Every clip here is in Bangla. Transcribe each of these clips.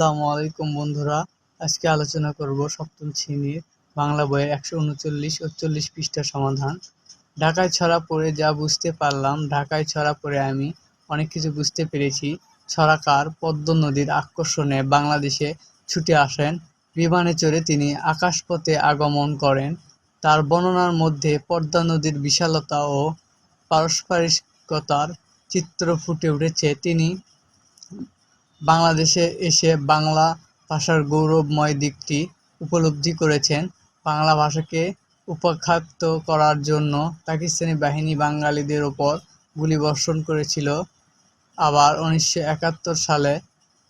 আসসালামু আলাইকুম বন্ধুরা। আজকে আলোচনা করব সপ্তম শ্রেণির বাংলা বইয়ের একশো উনচল্লিশ ও চল্লিশ পৃষ্ঠার সমাধান। ঢাকায় ছড়া পড়ে যা বুঝতে পারলাম, ঢাকায় ছড়া পড়ে আমি অনেক কিছু বুঝতে পেরেছি। ছড়াকার পদ্ম নদীর আকর্ষণে বাংলাদেশে ছুটে আসেন। বিমানে চড়ে তিনি আকাশপথে আগমন করেন। তার বর্ণনার মধ্যে পদ্মা নদীর বিশালতা ও পারস্পরিকতার চিত্র ফুটে উঠেছে। তিনি বাংলাদেশে এসে বাংলা ভাষার গৌরবময় দিকটি উপলব্ধি করেছেন। বাংলা ভাষাকে উপাখ্যাত করার জন্য পাকিস্তানি বাহিনী বাঙালিদের ওপর গুলিবর্ষণ করেছিল। আবার উনিশশো একাত্তর সালে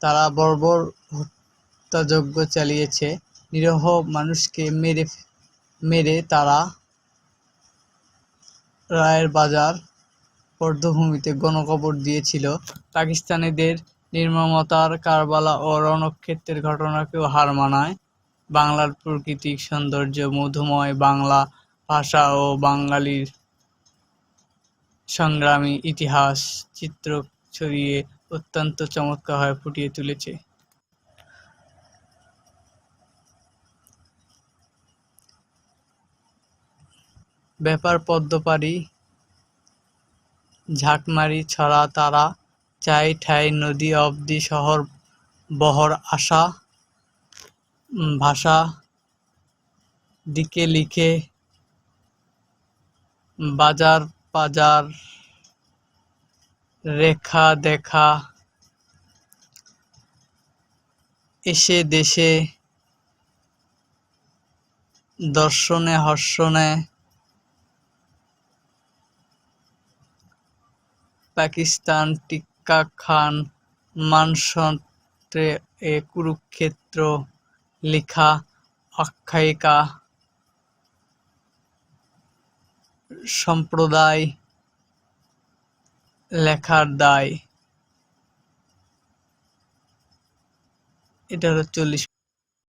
তারা বর্বর হত্যাযজ্ঞ চালিয়েছে। নিরহ মানুষকে মেরে মেরে তারা রায়ের বাজার বধ্যভূমিতে গণকবর দিয়েছিল। পাকিস্তানিদের নির্মমতার কারবালা ও রণক্ষেত্রের ঘটনাকেও হার মানায়। বাংলার প্রাকৃতিক সৌন্দর্য, মধুময় বাংলা ভাষা ও বাঙালির সংগ্রামী ইতিহাস চিত্র ছড়িয়ে অত্যন্ত চমৎকারভাবে ফুটিয়ে তুলেছে। ব্যাপার পদ্মপাড়ি, ঝাঁকমারি ছড়া তারা চাই ঠাই নদী অবধি শহর বহর আশা ভাষা দিকে লিখে বাজার পাজার রেখা দেখা, এসে দেশে দর্শনে হর্ষণে, পাকিস্তান টিক্কা খান মানসন্ত্রে এ কুরুক্ষেত্র লিখা আখ্যায়িকা সম্প্রদায় লেখার দায়। এটা হলো চল্লিশ